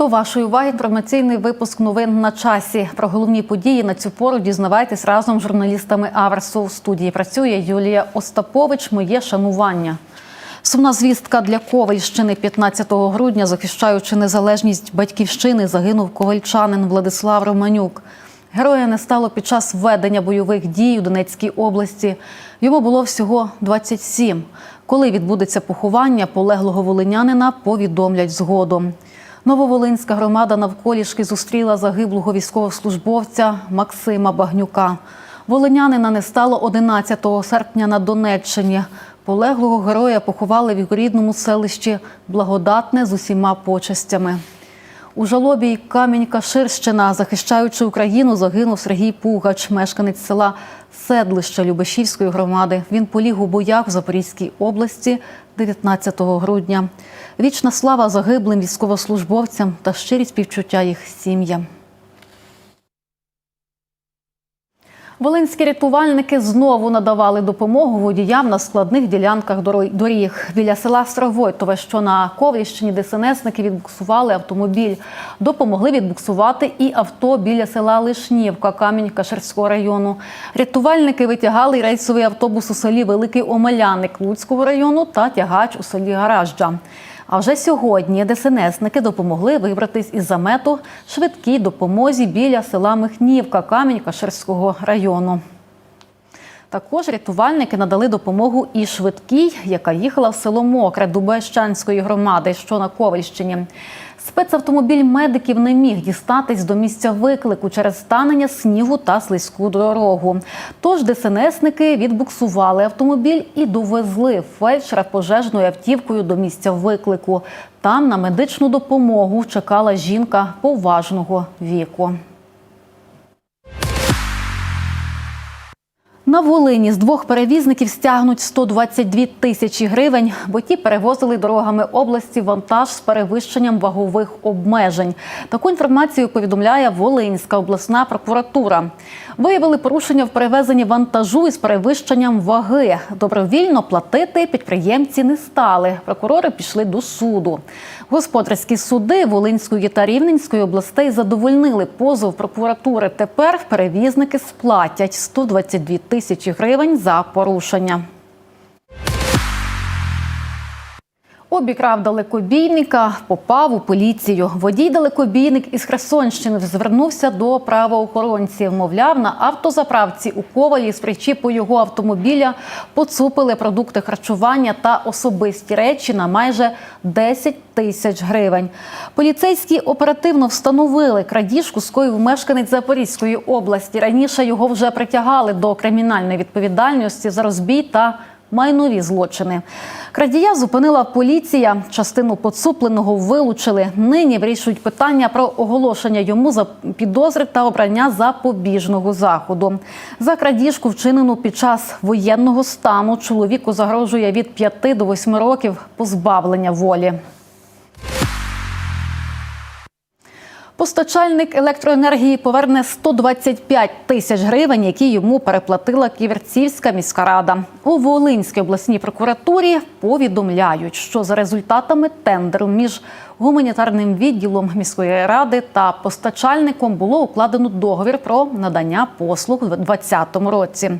До вашої уваги інформаційний випуск новин на часі. Про головні події на цю пору дізнавайтесь разом з журналістами Аверсу. У студії працює Юлія Остапович. Моє шанування. Сумна звістка для Ковальщини 15 грудня, захищаючи незалежність батьківщини, загинув ковальчанин Владислав Романюк. Героя не стало під час ведення бойових дій у Донецькій області. Йому було всього 27. Коли відбудеться поховання полеглого волинянина, повідомлять згодом. Нововолинська громада навколішки зустріла загиблого військовослужбовця Максима Багнюка. Волинянина не стало 11 серпня на Донеччині. Полеглого героя поховали в його рідному селищі Благодатне з усіма почестями. У жалобі Камінь-Каширщина, захищаючи Україну, загинув Сергій Пугач, мешканець села Седлище Любешівської громади. Він поліг у боях в Запорізькій області 19 грудня. Вічна слава загиблим військовослужбовцям та щирі співчуття їх сім'ям. Волинські рятувальники знову надавали допомогу водіям на складних ділянках доріг. Біля села Старовойтове, що на Ковріщині, ДСНСники відбуксували автомобіль. Допомогли відбуксувати і авто біля села Лишнівка Камінь-Каширського району. Рятувальники витягали рейсовий автобус у селі Великий Омеляник Луцького району та тягач у селі Гаражджа. А вже сьогодні ДСНСники допомогли вибратись із замету швидкій допомозі біля села Михнівка Камінь-Каширського району. Також рятувальники надали допомогу і швидкій, яка їхала в село Мокре Дубещанської громади, що на Ковальщині. Спецавтомобіль медиків не міг дістатись до місця виклику через станення снігу та слизьку дорогу. Тож ДСНСники відбуксували автомобіль і довезли фельдшера пожежною автівкою до місця виклику. Там на медичну допомогу чекала жінка поважного віку. На Волині з двох перевізників стягнуть 122 тисячі гривень, бо ті перевозили дорогами області вантаж з перевищенням вагових обмежень. Таку інформацію повідомляє Волинська обласна прокуратура. Виявили порушення в перевезенні вантажу із перевищенням ваги. Добровільно платити підприємці не стали. Прокурори пішли до суду. Господарські суди Волинської та Рівненської областей задовольнили позов прокуратури. Тепер перевізники сплатять 122 тисячі гривень за порушення. Обікрав далекобійника, попав у поліцію. Водій далекобійник із Херсонщини звернувся до правоохоронців. Мовляв, на автозаправці у Ковалі з причіпу його автомобіля поцупили продукти харчування та особисті речі на майже 10 тисяч гривень. Поліцейські оперативно встановили крадіжку скоїв мешканець Запорізької області. Раніше його вже притягали до кримінальної відповідальності за розбій та майнові злочини. Крадія зупинила поліція. Частину поцупленого вилучили. Нині вирішують питання про оголошення йому за підозри та обрання запобіжного заходу. За крадіжку, вчинену під час воєнного стану, чоловіку загрожує від 5 до 8 років позбавлення волі. Постачальник електроенергії поверне 125 тисяч гривень, які йому переплатила Ківерцівська міська рада. У Волинській обласній прокуратурі повідомляють, що за результатами тендеру між гуманітарним відділом міської ради та постачальником було укладено договір про надання послуг у 2020 році.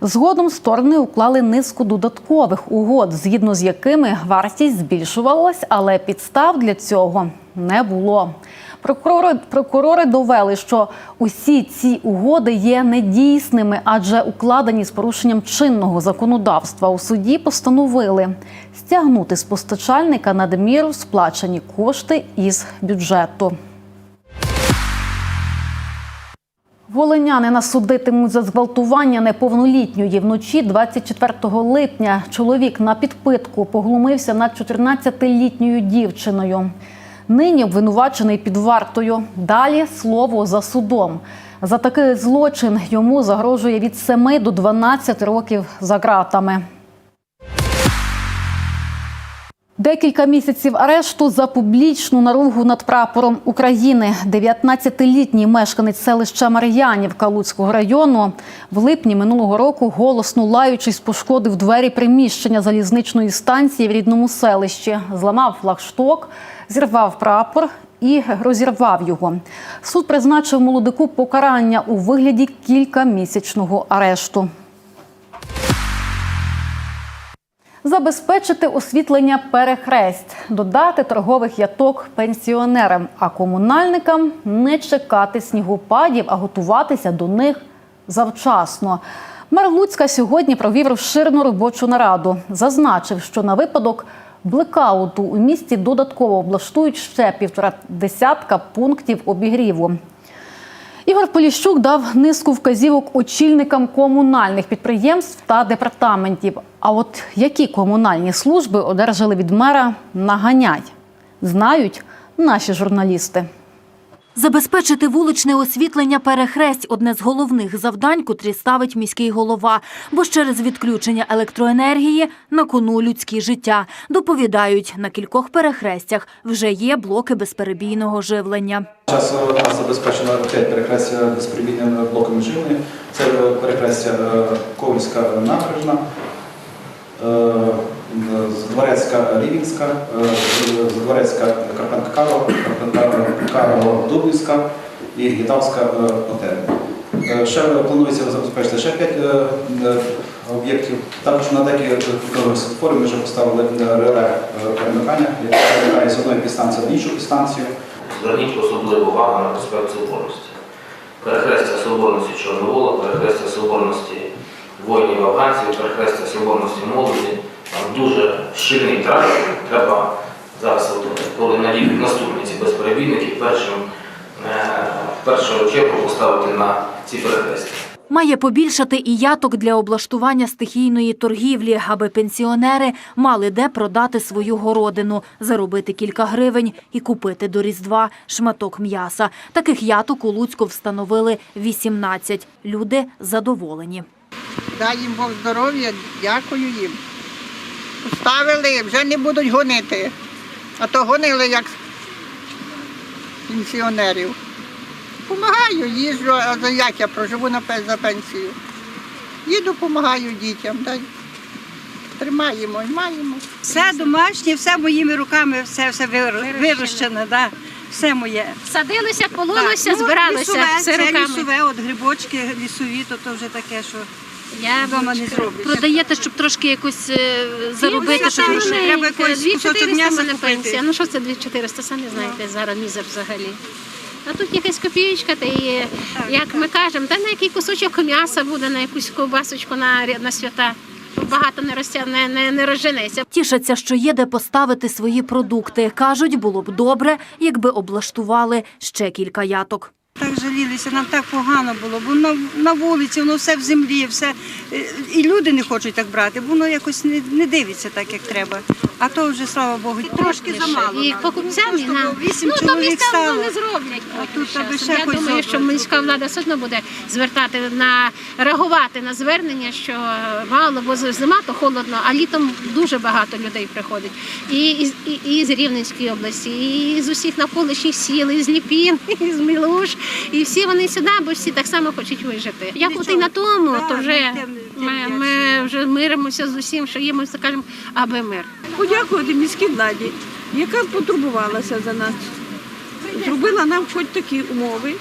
Згодом сторони уклали низку додаткових угод, згідно з якими вартість збільшувалась, але підстав для цього не було. Прокурори, прокурори довели, що усі ці угоди є недійсними, адже укладені з порушенням чинного законодавства. У суді постановили стягнути з постачальника надміру сплачені кошти із бюджету. Волинянина судитимуть за зґвалтування неповнолітньої. Вночі 24 липня чоловік на підпитку поглумився над 14-літньою дівчиною. Нині обвинувачений під вартою. Далі слово за судом. За такий злочин йому загрожує від 7 до 12 років за ґратами. Декілька місяців арешту за публічну наругу над прапором України. 19-літній мешканець селища Мар'янівка Луцького району в липні минулого року голосно лаючись пошкодив двері приміщення залізничної станції в рідному селищі, зламав флагшток, зірвав прапор і розірвав його. Суд призначив молодику покарання у вигляді кількамісячного арешту. Забезпечити освітлення перехресть, додати торгових яток пенсіонерам, а комунальникам не чекати снігопадів, а готуватися до них завчасно. Мер Луцька сьогодні провів розширену робочу нараду. Зазначив, що на випадок блекауту у місті додатково облаштують ще півтора десятка пунктів обігріву. Ігор Поліщук дав низку вказівок очільникам комунальних підприємств та департаментів. А от які комунальні служби одержали від мера наганять, знають наші журналісти. Забезпечити вуличне освітлення перехресть – одне з головних завдань, котрі ставить міський голова. Бо ж через відключення електроенергії на кону людські життя. Доповідають, на кількох перехрестях вже є блоки безперебійного живлення. Зараз у нас забезпечено п'ять перехрестя безпривідними блоками живлення. Це е, перехрестя е, Ковальська набережна, е, Дворецька Рівінська, е, Дворецька Карпенка Карова, Карпенка Карова Дублівська і Гітавська е, Отель. Е, Ще планується забезпечити ще п'ять е, е, об'єктів. Також на деякі світофори ми вже поставили реле перемикання, яке перемикає з одної підстанції на іншу підстанцію. Зверніть особливу увагу на проспект Соборності. Перехрестя Соборності Чорновола, перехрестя Соборності воїнів афганців, перехрестя Соборності молоді. Дуже щільний трафік. Треба зараз, от, коли надійдуть наступні ці безперебійники, першим, е, в першу чергу поставити на ці перехрестя. Має побільшати і яток для облаштування стихійної торгівлі, аби пенсіонери мали де продати свою городину, заробити кілька гривень і купити до Різдва шматок м'яса. Таких яток у Луцьку встановили 18. Люди задоволені. Дай їм Бог здоров'я, дякую їм. Поставили, вже не будуть гонити. А то гонили як пенсіонерів. Помагаю, їжджу, а за як я проживу за пенсію. Їду, допомагаю дітям. Дай. Тримаємо і маємо. Все домашнє, все моїми руками, все, все вирощене, да. все моє. Садилося, пололося, Так, ну, лісове, все це руками. лісове, от грибочки лісові, то, то вже таке, що Я не зробиш. продаєте, щоб трошки якось е, заробити, ну, щоб грошей. треба кусочок м'яса мене купити. пенсія. Ну що це 2400, самі знаєте, зараз мізер взагалі. А тут якась копієчка, та і, як ми кажемо, та на який кусочок м'яса буде, на якусь ковбасочку на, ря- на свята. Багато не розтя... не, не, не розженеться. Тішаться, що є де поставити свої продукти. Кажуть, було б добре, якби облаштували ще кілька яток. Так жалілися, нам так погано було, бо на, на вулиці воно все в землі, все. е, І люди не хочуть так брати, бо воно якось не, не дивиться так, як треба. А то вже, слава Богу, трошки замало. І покупцям, і нам. Ну, то міста воно не зроблять. А тут аби ще Я хоч думаю, що міська влада все одно буде звертати на реагувати на звернення, що мало, бо зима то холодно, а літом дуже багато людей приходить. І, і, і, і з Рівненської області, і з усіх навколишніх сіл, і з Ліпін, і з Мілуш. І всі вони сюди, бо всі так само хочуть вижити. Як от і на тому, то ну, вже тим ми, ми вже миримося з усім, що є, ми скажемо, аби мир. подякувати міській владі, яка потурбувалася за нас, зробила нам хоч такі умови.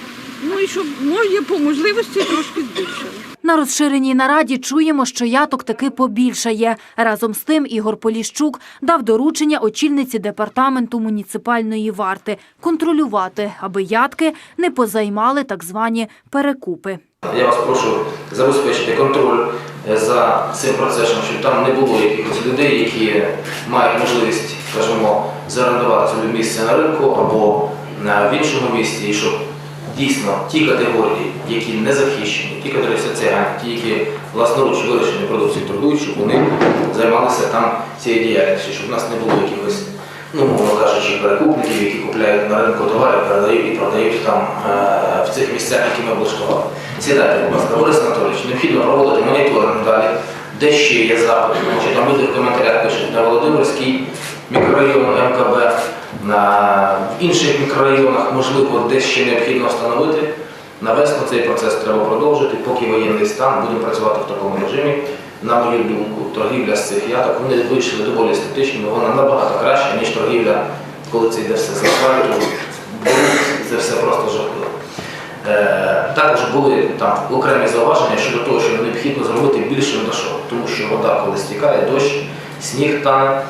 Ну і щоб може по можливості трошки збільшили. На розширеній нараді чуємо, що яток таки побільшає. Разом з тим Ігор Поліщук дав доручення очільниці департаменту муніципальної варти контролювати, аби ятки не позаймали так звані перекупи. Я вас прошу забезпечити контроль е, за цим процесом, щоб там не було якихось людей, які мають можливість, скажімо, зарендувати собі місце на ринку або на в іншому місці, щоб дійсно ті категорії, які не захищені, ті категорії соціальні, ті, які власноруч вирощені продукції торгують, щоб вони займалися там цією діяльністю, щоб у нас не було якихось, ну, мовно кажучи, перекупників, які купляють на ринку товари, передають і продають там е, в цих місцях, які ми облаштували. Сідайте, будь ласка, Борис Анатолійович, необхідно проводити моніторинг далі, де ще є запити. Значить, там люди в коментарях пишуть на Володимирській мікрорайону МКБ, на інших мікрорайонах, можливо, десь ще необхідно встановити. На весну цей процес треба продовжити, поки воєнний стан, будемо працювати в такому режимі. На мою думку, торгівля з цих яток, вони вийшли доволі естетичними, вона набагато краща, ніж торгівля, коли це йде все з асфальту. Це все просто жахливо. Е, Також були там окремі зауваження щодо того, що необхідно зробити більше дошов, тому що вода, коли стікає, дощ, сніг тане,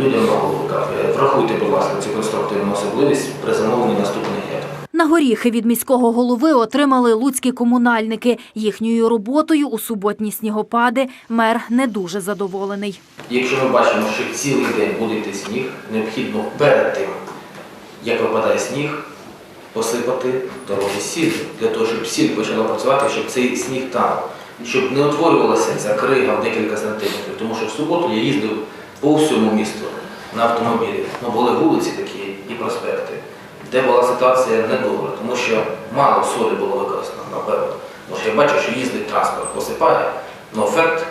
людям на голову. Так, е, Врахуйте, будь ласка, цю конструктивну особливість при замовленні наступних яток. На горіхи від міського голови отримали луцькі комунальники. Їхньою роботою у суботні снігопади мер не дуже задоволений. Якщо ми бачимо, що цілий день буде йти сніг, необхідно перед тим, як випадає сніг, посипати дороги сіллю, для того, щоб сіль почала працювати, щоб цей сніг танув, щоб не утворювалася ця крига в декілька сантиметрів. Тому що в суботу я їздив по всьому місту на автомобілі. Ну, були вулиці такі і проспекти, де була ситуація недобра, тому що мало солі було використано, напевно. Тому я бачу, що їздить транспорт, посипає, але ефект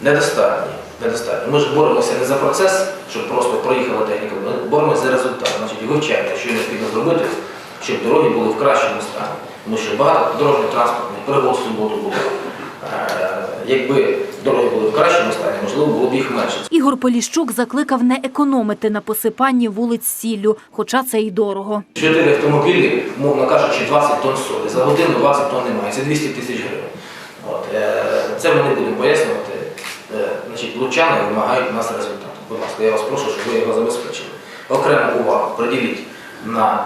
недостатній. недостатній. Ми ж боремося не за процес, щоб просто проїхала техніка, ми боремося за результат. Значить, вивчаємо, що необхідно зробити, щоб дороги були в кращому стані. Тому що багато дорожньо-транспортних в суботу було. Е, Якби дороги були в кращому стані, можливо, було б їх менше. Ігор Поліщук закликав не економити на посипанні вулиць сіллю, хоча це й дорого. Чотири автомобілі, мовно кажучи, 20 тонн солі. За годину 20 тонн немає, це 200 тисяч гривень. От, е, це ми не будемо пояснювати. Е, Значить, лучани вимагають у нас результату. Будь ласка, я вас прошу, щоб ви його забезпечили. Окрему увагу приділіть на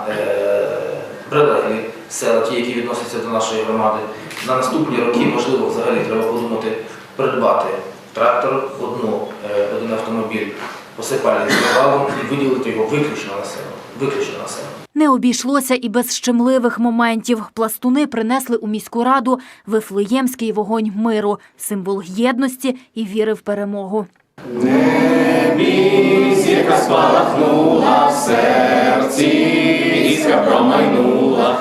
прилеглі села, ті, які відносяться до нашої громади. На наступні роки, можливо, взагалі треба подумати придбати трактор, одну, е, один автомобіль посипальний з валом і виділити його виключно на село. Виключно на село. Не обійшлося і без щемливих моментів. Пластуни принесли у міську раду вифлеємський вогонь миру, символ єдності і віри в перемогу. Зірка спалахнула в серці, іскра промайнула.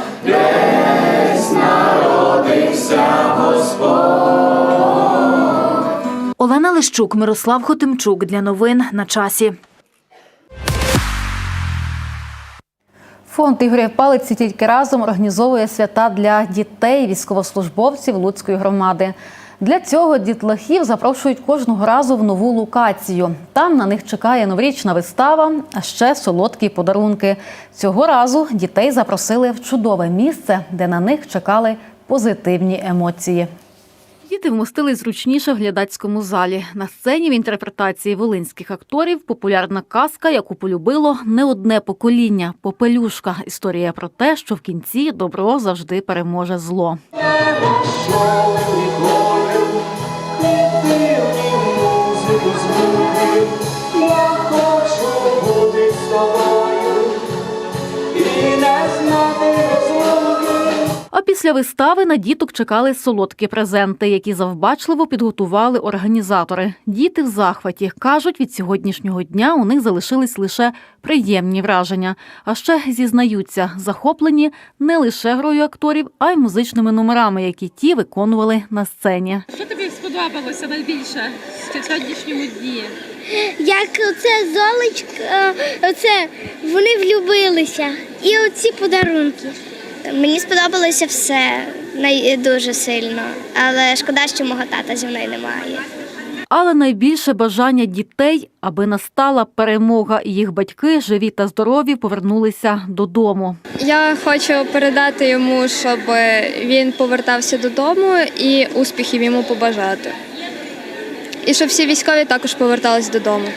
Олена Лищук, Мирослав Хотимчук для новин на часі. Фонд Ігоря Палиці тільки разом організовує свята для дітей, військовослужбовців Луцької громади. Для цього дітлахів запрошують кожного разу в нову локацію. Там на них чекає новорічна вистава, а ще солодкі подарунки. Цього разу дітей запросили в чудове місце, де на них чекали позитивні емоції. Діти вмостили зручніше в глядацькому залі. На сцені в інтерпретації волинських акторів популярна казка, яку полюбило не одне покоління. Попелюшка. Історія про те, що в кінці добро завжди переможе зло. я хочу бути з тобою і не. А після вистави на діток чекали солодкі презенти, які завбачливо підготували організатори. Діти в захваті кажуть, від сьогоднішнього дня у них залишились лише приємні враження. А ще зізнаються, захоплені не лише грою акторів, а й музичними номерами, які ті виконували на сцені. Що тобі сподобалося найбільше в сьогоднішньому дні? Як оце золочка, оце вони влюбилися. І оці подарунки. Мені сподобалося все дуже сильно, але шкода, що мого тата зі мною немає. Але найбільше бажання дітей, аби настала перемога, і їх батьки, живі та здорові, повернулися додому. Я хочу передати йому, щоб він повертався додому і успіхів йому побажати. І щоб всі військові також повертались додому.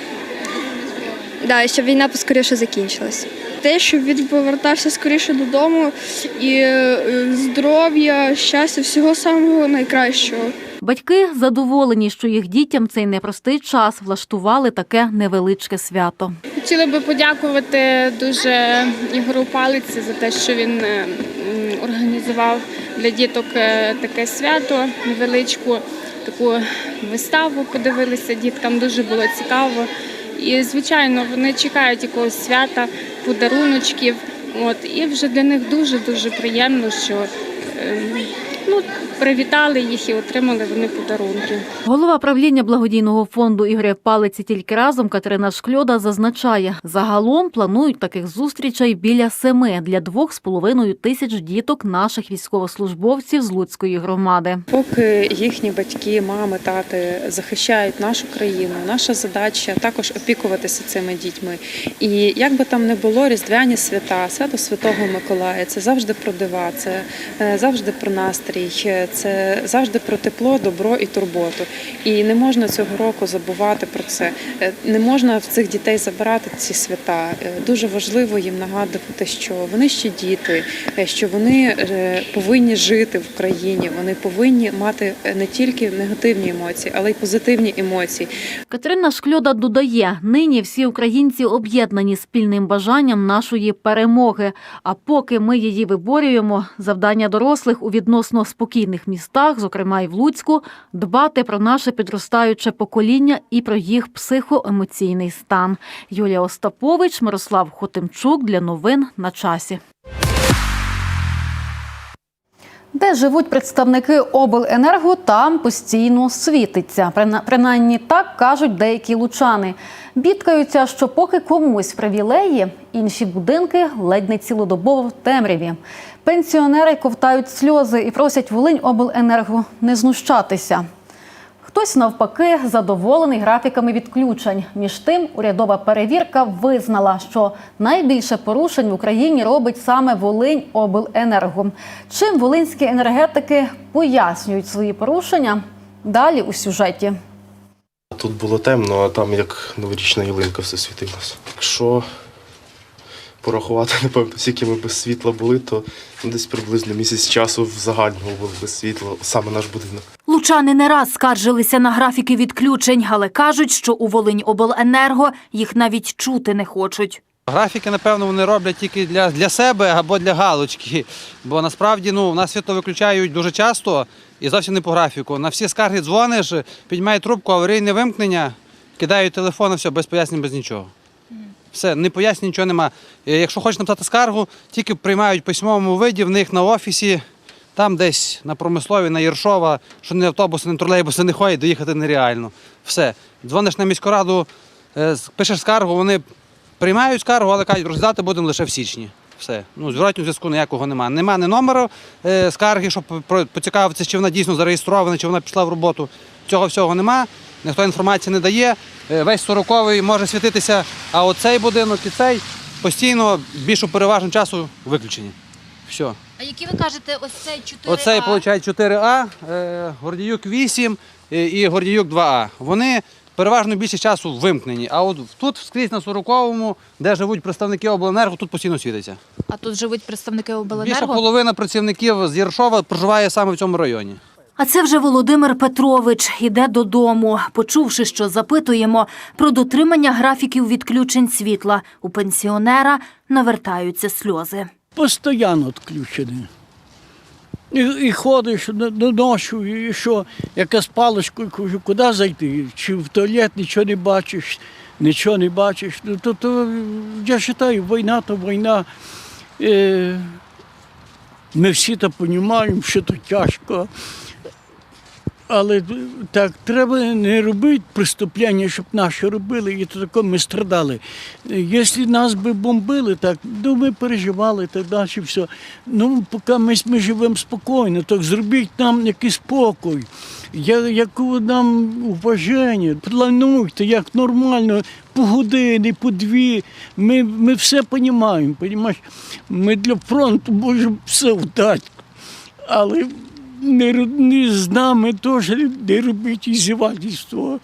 Да, і щоб війна поскоріше закінчилась. Те, щоб він повертався скоріше додому і е, здоров'я, щастя, всього самого найкращого. Батьки задоволені, що їх дітям цей непростий час влаштували таке невеличке свято. Хотіла би подякувати дуже Ігору Палиці за те, що він е, організував для діток е, таке свято, невеличку таку виставу. Подивилися діткам, дуже було цікаво. І, звичайно, вони чекають якогось свята, подаруночків. От, і вже для них дуже-дуже приємно, що е, ну, привітали їх і отримали вони подарунки. Голова правління благодійного фонду Ігоря Палиці тільки разом Катерина Шкльода зазначає, загалом планують таких зустрічей біля семи для двох з половиною тисяч діток наших військовослужбовців з Луцької громади. Поки їхні батьки, мами, тати захищають нашу країну, наша задача також опікуватися цими дітьми. І як би там не було, різдвяні свята, свято Святого Миколая, це завжди про дива, це е, завжди про настрій, е, це завжди про тепло, добро і турботу. І не можна цього року забувати про це. Е, Не можна в цих дітей забирати ці свята. Е, Дуже важливо їм нагадувати, що вони ще діти, що вони повинні жити в країні, вони повинні мати не тільки негативні емоції, але й позитивні емоції. Катерина Шкльода додає, нині всі українці об'єднані спільним бажанням нашої перемоги. А поки ми її виборюємо, завдання дорослих у відносно спокійних містах, зокрема і в Луцьку, дбати про наше підростаюче покоління і про їх психоемоційний стан. Юлія Остапович, Мирослав Хотимчук для новин на часі. Де живуть представники обленерго, там постійно світиться. Принаймні так кажуть деякі лучани. Бідкаються, що поки комусь привілеї, інші будинки ледь не цілодобово в темряві. Пенсіонери ковтають сльози і просять Волинь обленерго не знущатися. Хтось навпаки задоволений графіками відключень. Між тим, урядова перевірка визнала, що найбільше порушень в Україні робить саме Волинь обленерго. Чим волинські енергетики пояснюють свої порушення? Далі у сюжеті. Тут було темно, а там як новорічна ялинка все світилося. Якщо порахувати, напевно, скільки ми без світла були, то ну, десь приблизно місяць часу в загальному було без світла, саме наш будинок. Лучани не раз скаржилися на графіки відключень, але кажуть, що у Волиньобленерго їх навіть чути не хочуть. Графіки, напевно, вони роблять тільки для, для себе або для галочки. Бо насправді ну, нас світло виключають дуже часто і зовсім не по графіку. На всі скарги дзвониш, піднімають трубку, аварійне вимкнення, кидають телефон, і все, без пояснень, без нічого. Все, не пояснень, нічого нема. Е, Якщо хочеш написати скаргу, тільки приймають в письмовому виді в них на офісі, там десь на промислові, на Єршова, що не автобуси, не тролейбуси не ходять, доїхати нереально. Все. Дзвониш на міську раду, е, пишеш скаргу, вони приймають скаргу, але кажуть, розглядати будемо лише в січні. Все. Ну, зворотнього зв'язку ніякого немає. Нема ні номеру е, скарги, щоб поцікавитися, чи вона дійсно зареєстрована, чи вона пішла в роботу. Цього всього нема. Ніхто інформації не дає. Е, весь 40-й може світитися, а оцей будинок і цей постійно більшу переважну часу виключені. Все. А які ви кажете, ось цей 4 Оцей, виходить, 4А, е, Гордіюк 8 е, і Гордіюк 2А. Вони переважно більше часу вимкнені. А от тут скрізь на 40-му, де живуть представники обленерго, тут постійно світиться. А тут живуть представники Більша обленерго? половина працівників з Єршова проживає саме в цьому районі. А це вже Володимир Петрович іде додому, почувши, що запитуємо про дотримання графіків відключень світла. У пенсіонера навертаються сльози. Постоянно відключений. І, і ходиш до, до і що, якась паличкою, кажу, куди зайти? Чи в туалет нічого не бачиш, нічого не бачиш. Ну, то, то, я вважаю, війна то війна. Е, ми всі то розуміємо, що це тяжко. Але так, треба не робити преступлення, щоб наші робили, і то тако ми страдали. Якщо нас би бомбили, так, ну ми переживали так далі. Все. Ну, поки ми, ми живемо спокійно, так зробіть нам якийсь спокій, я- нам уваження, плануйте, як нормально, по годині, по дві. Ми, ми все розуміємо? Ми для фронту можемо все вдати. Але не, не з нами теж не робіть іздівательство.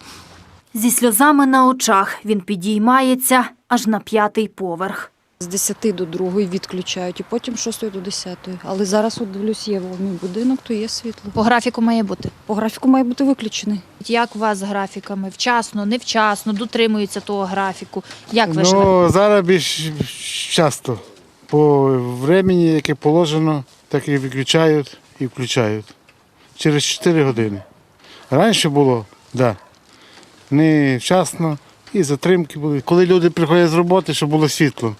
Зі сльозами на очах він підіймається аж на п'ятий поверх. З 10 до 2 відключають, і потім з 6 до 10. Але зараз от дивлюсь, є мій будинок, то є світло. По графіку має бути. По графіку має бути виключений. Як у вас з графіками? Вчасно, невчасно, дотримуються того графіку? Як ви живете? Ну, зараз більш часто. По времени, яке положено, так і виключають і включають. Через 4 години. Раніше було, да. Не вчасно і затримки були. Коли люди приходять з роботи, щоб було світло.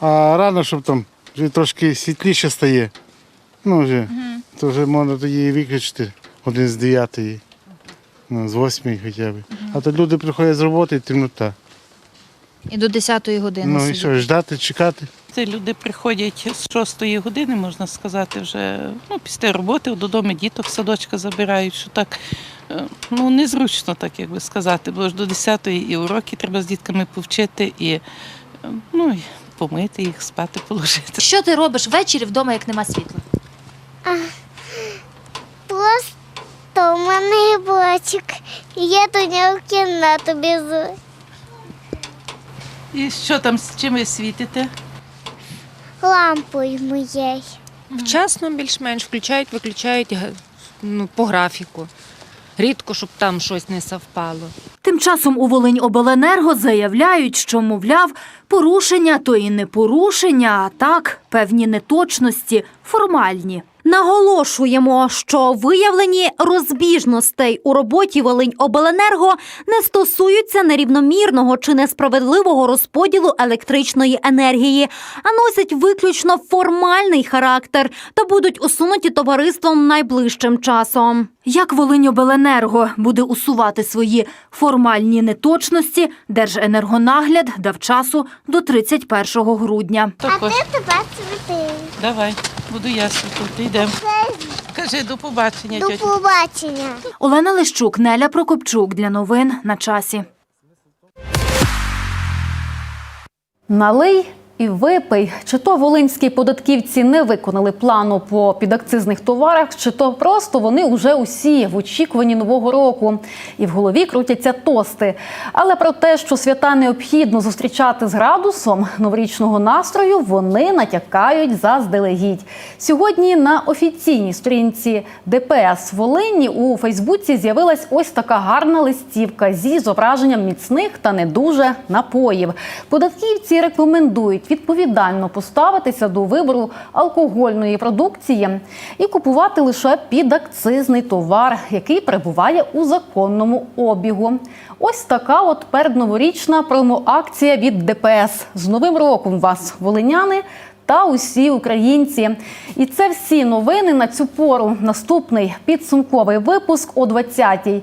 А рано, щоб там вже трошки світліше стає. Ну, вже то вже можна тоді і виключити один з дев'ятої, ну, з восьмої хоча б. А то люди приходять з роботи і темнота. І до 10-ї години. Ну і сидять. що, ждати, чекати. Це люди приходять з шостої години, можна сказати, вже ну, після роботи додому діток садочка забирають, що так е, ну, незручно, так як би сказати, бо ж до 10-ї і уроки треба з дітками повчити, і, е, ну, і помити їх, спати положити. Що ти робиш ввечері вдома, як нема світла? Просто у мене блочик. І я до нього в кімнату біжу. І що там, з чим ви світите? Лампою моєю. Вчасно більш-менш включають, виключають ну, по графіку. Рідко, щоб там щось не совпало. Тим часом у Волиньобленерго заявляють, що, мовляв, порушення то і не порушення, а так певні неточності формальні. Наголошуємо, що виявлені розбіжностей у роботі Волиньобленерго не стосуються нерівномірного чи несправедливого розподілу електричної енергії, а носять виключно формальний характер та будуть усунуті товариством найближчим часом. Як Волиньобленерго буде усувати свої формальні неточності, Держенергонагляд дав часу до 31 грудня. А ти тебе цвіти. Давай, буду я тут, йдемо. Кажи, до побачення, До тьотя. побачення. Олена Лищук, Неля Прокопчук для новин на часі. Налий і випий. Чи то волинські податківці не виконали плану по підакцизних товарах, чи то просто вони вже усі в очікуванні нового року. І в голові крутяться тости. Але про те, що свята необхідно зустрічати з градусом новорічного настрою, вони натякають заздалегідь. Сьогодні на офіційній сторінці ДПС Волині у Фейсбуці з'явилась ось така гарна листівка зі зображенням міцних та не дуже напоїв. Податківці рекомендують відповідально поставитися до вибору алкогольної продукції і купувати лише підакцизний товар, який перебуває у законному обігу. Ось така от передноворічна промоакція від ДПС. З Новим роком вас, волиняни! Та усі українці, і це всі новини на цю пору. Наступний підсумковий випуск о 20-й.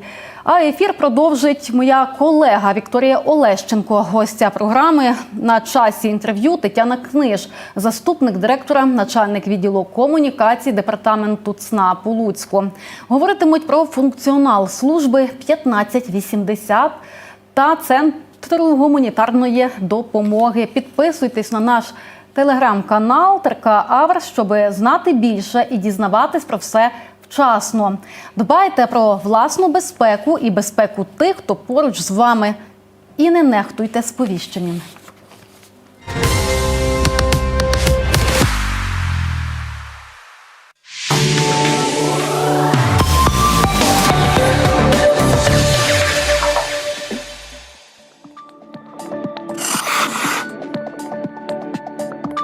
А ефір продовжить моя колега Вікторія Олещенко, гостя програми на часі інтерв'ю Тетяна Книж, заступник директора, начальник відділу комунікації департаменту ЦНАП у Луцьку. Говоритимуть про функціонал служби 1580 та центру гуманітарної допомоги. Підписуйтесь на наш телеграм-канал ТРК Авр, щоб знати більше і дізнаватись про все вчасно. Дбайте про власну безпеку і безпеку тих, хто поруч з вами. І не нехтуйте сповіщеннями. –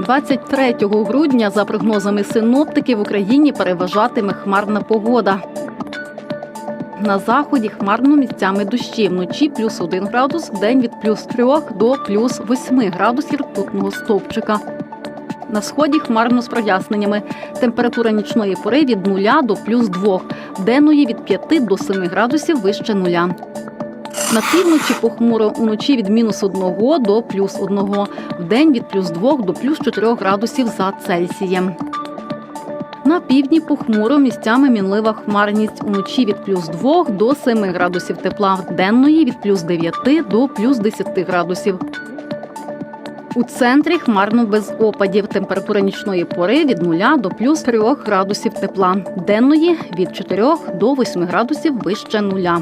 23 грудня, за прогнозами синоптиків, в Україні переважатиме хмарна погода. На заході хмарно місцями дощі. Вночі плюс 1 градус, вдень від плюс 3 до плюс 8 градусів ртутного стовпчика. На сході хмарно з проясненнями. Температура нічної пори від 0 до плюс 2, денної від 5 до 7 градусів вище нуля. На півночі похмуро уночі від мінус 1 до плюс 1, вдень від плюс 2 до плюс 4 градусів за Цельсієм. На півдні похмуро місцями мінлива хмарність уночі від плюс 2 до 7 градусів тепла, денної від плюс 9 до плюс 10 градусів. У центрі хмарно без опадів. Температура нічної пори від 0 до плюс 3 градусів тепла, денної від 4 до 8 градусів вище нуля.